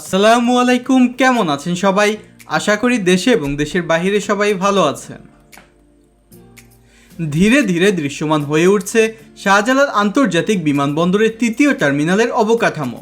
আসসালামু আলাইকুম, কেমন আছেন সবাই? আশা করি দেশে এবং দেশের বাহিরে সবাই ভালো আছেন। ধীরে ধীরে দৃশ্যমান হয়ে উঠছে শাহজালাল আন্তর্জাতিক বিমানবন্দরের তৃতীয় টার্মিনালের অবকাঠামো।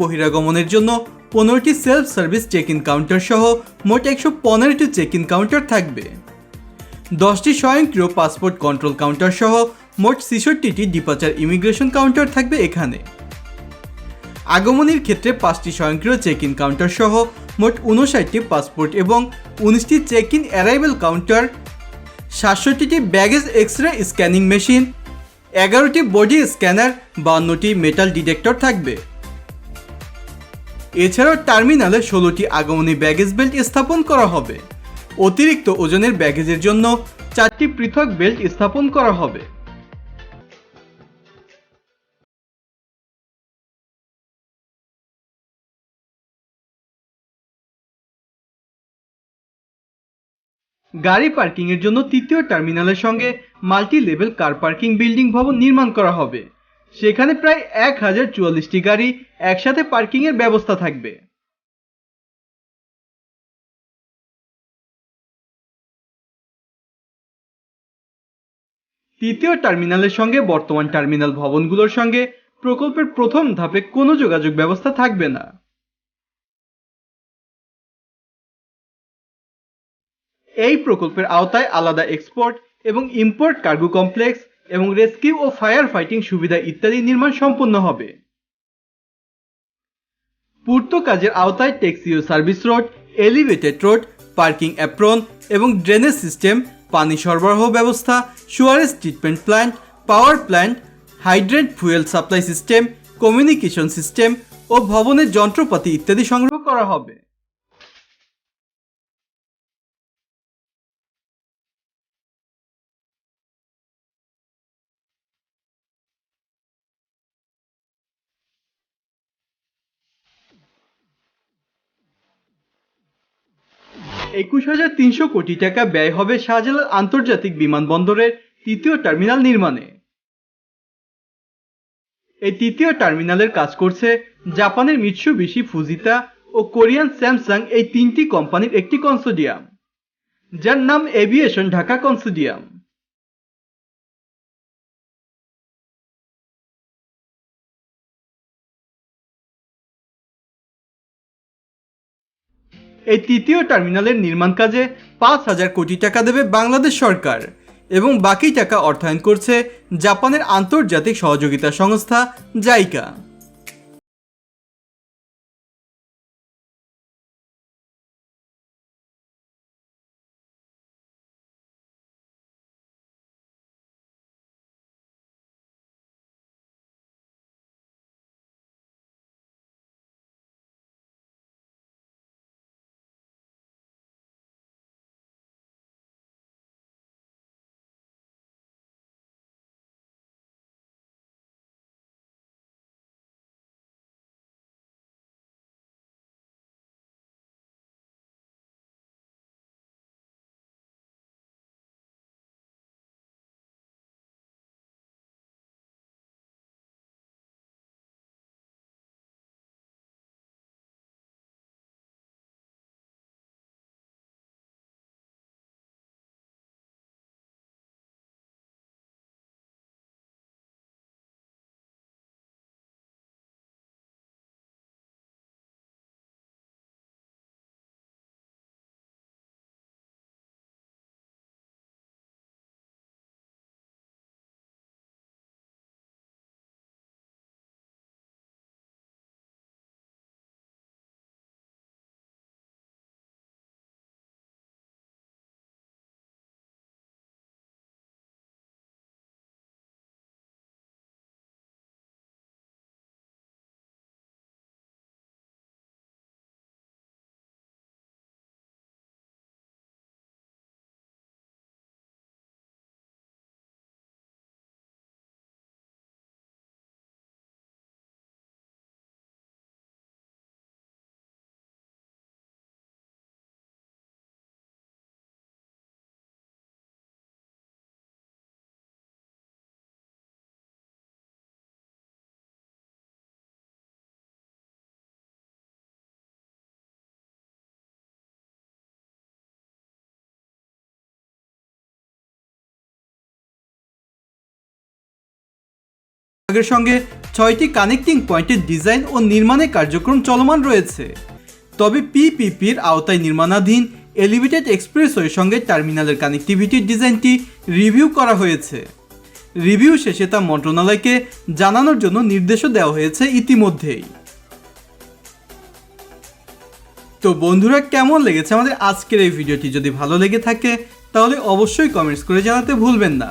বহিরাগমনের জন্য পনেরোটি self service check in counter সহ মোট একশো পনেরোটি চেক ইন কাউন্টার থাকবে। দশটি স্বয়ংক্রিয় পাসপোর্ট কন্ট্রোল কাউন্টার সহ মোট ছেষট্টিটি ডিপাচার ইমিগ্রেশন কাউন্টার থাকবে এখানে। আগমনের ক্ষেত্রে পাঁচটি স্বয়ংক্রিয় চেক ইন কাউন্টার সহ মোট উনষাটটি পাসপোর্ট এবং উনিশটি check in arrival counter সাতষট্টিটি baggage X ray scanning machine এগারোটি বডি স্ক্যানার বান্নটি মেটাল ডিটেক্টর থাকবে। এছাড়াও টার্মিনালে ষোলোটি আগমনী ব্যাগেজ বেল্ট স্থাপন করা হবে। অতিরিক্ত ওজনের ব্যাগেজের জন্য চারটি পৃথক বেল্ট স্থাপন করা হবে। গাড়ি পার্কিং এর জন্য তৃতীয় টার্মিনালের সঙ্গে multi level car parking building ভবন নির্মাণ করা হবে। সেখানে প্রায় এক হাজার চুয়াল্লিশটি গাড়ি একসাথে পার্কিং এর ব্যবস্থা থাকবে। তৃতীয় টার্মিনালের সঙ্গে বর্তমান টার্মিনাল ভবনগুলোর সঙ্গে প্রকল্পের প্রথম ধাপে কোনো যোগাযোগ ব্যবস্থা থাকবে না। এই প্রকল্পের আওতায় আলাদা এক্সপোর্ট এবং ইম্পোর্ট কার্গো কমপ্লেক্স এবং রেস্কিউ ও ফায়ার ফাইটিং সুবিধা ইত্যাদি নির্মাণ সম্পন্ন হবে। পূর্ত কাজের আওতায় ট্যাক্সি ও service road, elevated road, parking apron এবং ড্রেনেজ সিস্টেম, পানি সরবরাহ ব্যবস্থা, sewerage treatment plant, power plant hydrant fuel supply system, communication system ও ভবনের যন্ত্রপাতি ইত্যাদি সংগ্রহ করা হবে। একুশ হাজার তিনশো কোটি টাকা ব্যয় হবে শাহজালাল আন্তর্জাতিক বিমানবন্দরের তৃতীয় টার্মিনাল নির্মাণে। এই তৃতীয় টার্মিনালের কাজ করছে জাপানের মিৎসুবিশি, ফুজিতা ও কোরিয়ান স্যামসাং, এই তিনটি কোম্পানির একটি কনসোডিয়াম, যার নাম এভিয়েশন ঢাকা কনসোডিয়াম। এই তৃতীয় টার্মিনালের নির্মাণ কাজে পাঁচ হাজার কোটি টাকা দেবে বাংলাদেশ সরকার এবং বাকি টাকা অর্থায়ন করছে জাপানের আন্তর্জাতিক সহযোগিতা সংস্থা জাইকা। বিভাগের সঙ্গে ছয়টি কানেক্টিং পয়েন্টের ডিজাইন ও নির্মাণের কার্যক্রম চলমান রয়েছে। তবে পিপিপির আওতায় নির্মাণাধীন এলিভেটেড এক্সপ্রেসওয়ের সঙ্গে টার্মিনালের কানেক্টিভিটির ডিজাইনটি রিভিউ করা হয়েছে। রিভিউ শেষে তা মন্ত্রণালয়কে জানানোর জন্য নির্দেশও দেওয়া হয়েছে ইতিমধ্যেই। তো বন্ধুরা, কেমন লেগেছে আমাদের আজকের এই ভিডিওটি? যদি ভালো লেগে থাকে, তাহলে অবশ্যই কমেন্টস করে জানাতে ভুলবেন না।